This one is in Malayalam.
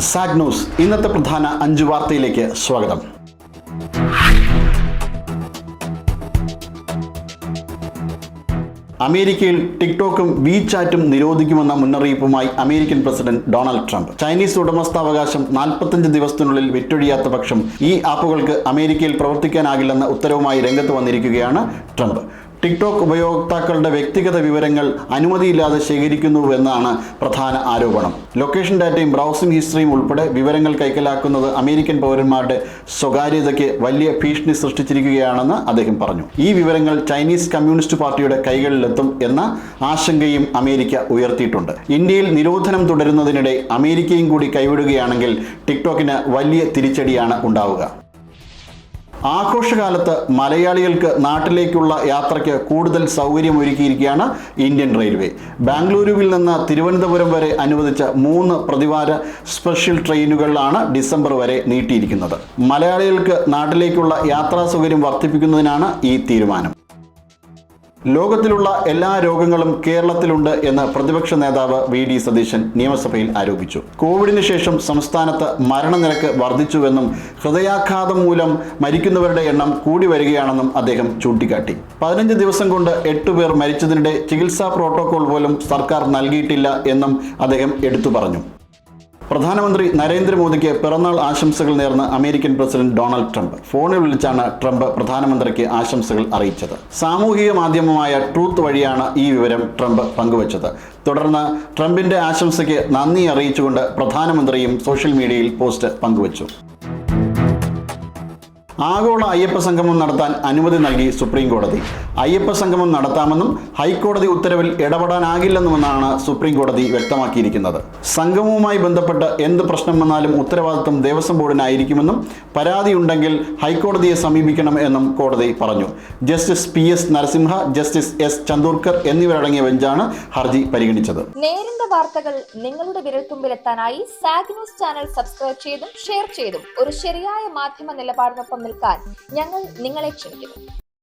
Zag news. ഇന്നത്തെ പ്രധാന അഞ്ച് വാർത്തയിലേക്ക് സ്വാഗതം. അമേരിക്കയിൽ ടിക്ടോക്കും വി ചാറ്റും നിരോധിക്കുമെന്ന മുന്നറിയിപ്പുമായി American president Donald Trump. Chinese ഉടമസ്ഥാവകാശം നാൽപ്പത്തഞ്ച് ദിവസത്തിനുള്ളിൽ വിറ്റൊഴിയാത്ത പക്ഷം ഈ ആപ്പുകൾക്ക് അമേരിക്കയിൽ പ്രവർത്തിക്കാനാകില്ലെന്ന ഉത്തരവുമായി രംഗത്ത് വന്നിരിക്കുകയാണ് ട്രംപ്. ടിക്ടോക്ക് ഉപയോക്താക്കളുടെ വ്യക്തിഗത വിവരങ്ങൾ അനുമതിയില്ലാതെ ശേഖരിക്കുന്നുവെന്നാണ് പ്രധാന ആരോപണം. ലൊക്കേഷൻ ഡാറ്റയും ബ്രൗസിംഗ് ഹിസ്റ്ററിയും ഉൾപ്പെടെ വിവരങ്ങൾ കൈക്കലാക്കുന്നത് അമേരിക്കൻ പൗരന്മാരുടെ സ്വകാര്യതയ്ക്ക് വലിയ ഭീഷണി സൃഷ്ടിച്ചിരിക്കുകയാണെന്ന് അദ്ദേഹം പറഞ്ഞു. ഈ വിവരങ്ങൾ ചൈനീസ് കമ്മ്യൂണിസ്റ്റ് പാർട്ടിയുടെ കൈകളിലെത്തും എന്ന ആശങ്കയും അമേരിക്ക ഉയർത്തിയിട്ടുണ്ട്. ഇന്ത്യയിൽ നിരോധനം തുടരുന്നതിനിടെ അമേരിക്കയും കൂടി കൈവിടുകയാണെങ്കിൽ ടിക്ടോക്കിന് വലിയ തിരിച്ചടിയാണ് ഉണ്ടാവുക. ആഘോഷകാലത്ത് മലയാളികൾക്ക് നാട്ടിലേക്കുള്ള യാത്രയ്ക്ക് കൂടുതൽ സൗകര്യമൊരുക്കിയിരിക്കുകയാണ് ഇന്ത്യൻ റെയിൽവേ. ബാംഗ്ലൂരുവിൽ നിന്ന് തിരുവനന്തപുരം വരെ അനുവദിച്ച മൂന്ന് പ്രതിവാര സ്പെഷ്യൽ ട്രെയിനുകളിലാണ് ഡിസംബർ വരെ നീട്ടിയിരിക്കുന്നത്. മലയാളികൾക്ക് നാട്ടിലേക്കുള്ള യാത്രാ സൗകര്യം വർദ്ധിപ്പിക്കുന്നതിനാണ് ഈ തീരുമാനം. ലോകത്തിലുള്ള എല്ലാ രോഗങ്ങളും കേരളത്തിലുണ്ട് എന്ന് പ്രതിപക്ഷ നേതാവ് വി ഡി സതീശൻ നിയമസഭയിൽ ആരോപിച്ചു. കോവിഡിന് ശേഷം സംസ്ഥാനത്ത് മരണനിരക്ക് വർദ്ധിച്ചുവെന്നും ഹൃദയാഘാതം മൂലം മരിക്കുന്നവരുടെ എണ്ണം കൂടി വരികയാണെന്നും അദ്ദേഹം ചൂണ്ടിക്കാട്ടി. പതിനഞ്ച് ദിവസം കൊണ്ട് എട്ട് പേർ മരിച്ചതിനിടെ ചികിത്സാ പ്രോട്ടോകോൾ പോലും സർക്കാർ നൽകിയിട്ടില്ല എന്നും അദ്ദേഹം എടുത്തു പറഞ്ഞു. പ്രധാനമന്ത്രി നരേന്ദ്രമോദിക്ക് പിറന്നാൾ ആശംസകൾ നേർന്ന് അമേരിക്കൻ പ്രസിഡന്റ് ഡൊണാൾഡ് ട്രംപ് ഫോണിൽ വിളിച്ചാണ് ട്രംപ് പ്രധാനമന്ത്രിക്ക് ആശംസകൾ അറിയിച്ചത്. സാമൂഹിക മാധ്യമമായ ട്രൂത്ത് വഴിയാണ് ഈ വിവരം ട്രംപ് പങ്കുവച്ചത്. തുടർന്ന് ട്രംപിന്റെ ആശംസയ്ക്ക് നന്ദി അറിയിച്ചുകൊണ്ട് പ്രധാനമന്ത്രിയും സോഷ്യൽ മീഡിയയിൽ പോസ്റ്റ് പങ്കുവച്ചു. ആഗോള അയ്യപ്പ സംഗമം നടത്താൻ അനുമതി നൽകി സുപ്രീം കോടതി. അയ്യപ്പ സംഗമം നടത്താമെന്നും ഹൈക്കോടതി ഉത്തരവിൽ ഇടപെടാനാകില്ലെന്നുമെന്നാണ് സുപ്രീം കോടതി വ്യക്തമാക്കിയിരിക്കുന്നത്. സംഗമവുമായി ബന്ധപ്പെട്ട് എന്ത് പ്രശ്നം വന്നാലും ഉത്തരവാദിത്വം ദേവസ്വം ബോർഡിനായിരിക്കുമെന്നും പരാതിയുണ്ടെങ്കിൽ ഹൈക്കോടതിയെ സമീപിക്കണം എന്നും കോടതി പറഞ്ഞു. Justice P S Narasimha justice S Chandurkar എന്നിവരടങ്ങിയ ബെഞ്ചാണ് ഹർജി പരിഗണിച്ചത്. നേരിന്റെ വാർത്തകൾ നിങ്ങളുടെ വിരൽത്തുമ്പിലെത്താനായി സാഗ് ന്യൂസ് ചാനൽ സബ്സ്ക്രൈബ് ചെയ്തും ഷെയർ ചെയ്തും ഒരു ശരിയായ മാധ്യമ നിലപാടിനൊപ്പം നിൽക്കാൻ ഞങ്ങൾ നിങ്ങളെ ക്ഷണിക്കുന്നു.